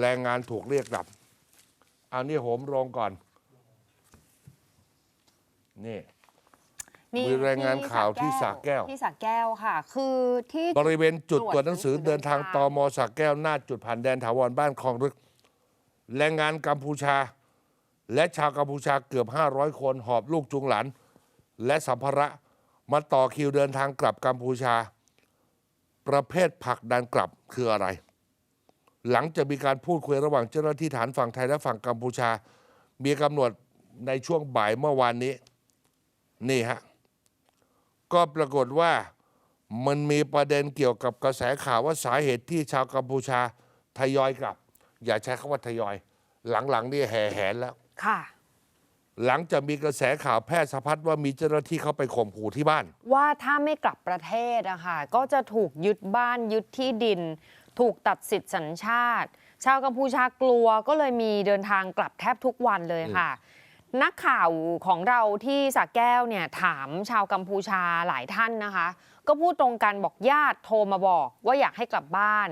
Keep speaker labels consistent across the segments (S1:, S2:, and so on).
S1: แรงงานถูกเรียกกลับ อันนี้โหมโรงก่อน นี่
S2: นี่
S1: มีรายงานข่าวที่สระแก้ว
S2: ที่สระแก้วค่ะ คือที่
S1: บริเวณจุดตรวจหนังสือ
S2: ตรวจหนังสือ
S1: เดินทาง
S2: เดิน
S1: ต
S2: ทาง
S1: มสระแก้วหน้าจุดผ่านแดนถาวรบ้านคลองรึก แรงงานกัมพูชา และชาวกัมพูชาเกือบ 500 คนหอบลูกจุงหลานและสัมภาระมาต่อคิวเดินทางกลับกัมพูชา ประเภทผลักดันกลับคืออะไร หลังจะมีการพูดคุยระหว่างเจ้าหน้าที่ฐานฝั่งไทยและฝั่งกัมพูชา มีกำหนดในช่วงบ่ายเมื่อวานนี้ นี่ฮะ ก็ปรากฏว่ามันมีประเด็นเกี่ยวกับกระแสข่าวว่าสาเหตุที่ชาวกัมพูชาทยอยกลับ อย่าใช้คำว่าทยอย หลังๆนี่แห่แหนแล้ว
S2: ค่ะ
S1: หลังจากมีกระแสข่าวแพร่สะพัดว่ามีเจ้าหน้าที่เข้าไปข่มขู่ที่บ้าน
S2: ว่าถ้าไม่กลับประเทศอะค่ะก็จะถูกยึดบ้านยึดที่ดิน ถูกตัดสิทธิสัญชาติ ชาวกัมพูชากลัวก็เลยมีเดินทางกลับแทบทุกวันเลยค่ะ นักข่าวของเราที่สระแก้วเนี่ยถามชาวกัมพูชาหลายท่านนะคะ ก็พูดตรงกันบอกญาติโทรมาบอกว่าอยากให้กลับบ้าน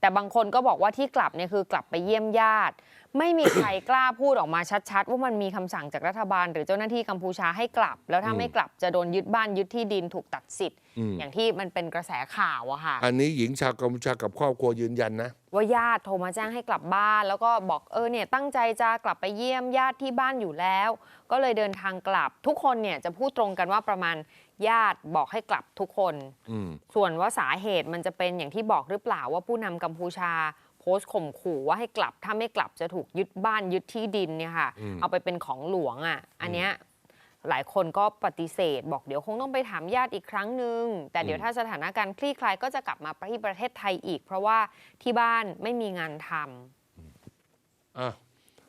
S2: แต่บางคนก็บอกว่าที่กลับเนี่ยคือกลับไปเยี่ยมญาติ ไม่มีใครกล้าพูดออกมาชัดๆ ว่ามันมีคำสั่งจากรัฐบาล หรือเจ้าหน้าที่กัมพูชาให้กลับ แล้วถ้า
S1: อืม
S2: ไม่กลับจะโดนยึดบ้านยึดที่ดินถูกตัดสิทธิ์
S1: อืม
S2: อย่างที่มันเป็นกระแสข่าวอะค่ะ
S1: อันนี้หญิงชาวกัมพูชากับครอบครัวยืนยันนะ
S2: ว่าญาติโทรมาแจ้งให้กลับบ้าน แล้วก็บอกเออเนี่ยตั้งใจจะกลับไปเยี่ยมญาติที่บ้านอยู่แล้ว ก็เลยเดินทางกลับ ทุกคนเนี่ยจะพูดตรงกันว่าประมาณ ญาติบอกให้กลับทุกคน
S1: อืม
S2: ส่วนว่าสาเหตุมันจะเป็นอย่างที่บอกหรือเปล่าว่าผู้นำกัมพูชาโพสต์ข่มขู่ว่าให้กลับถ้าไม่กลับจะถูกยึดบ้านยึดที่ดินเนี่ยค่ะ
S1: อืม
S2: เอาไปเป็นของหลวงอะ อันเนี้ยหลายคนก็ปฏิเสธ บอกเดี๋ยวคงต้องไปถามญาติอีกครั้งหนึ่งแต่เดี๋ยวถ้าสถานการณ์คลี่คลายก็จะกลับมาที่ประเทศไทยอีก เพราะว่าที่บ้านไม่มีงานทำ
S1: อะ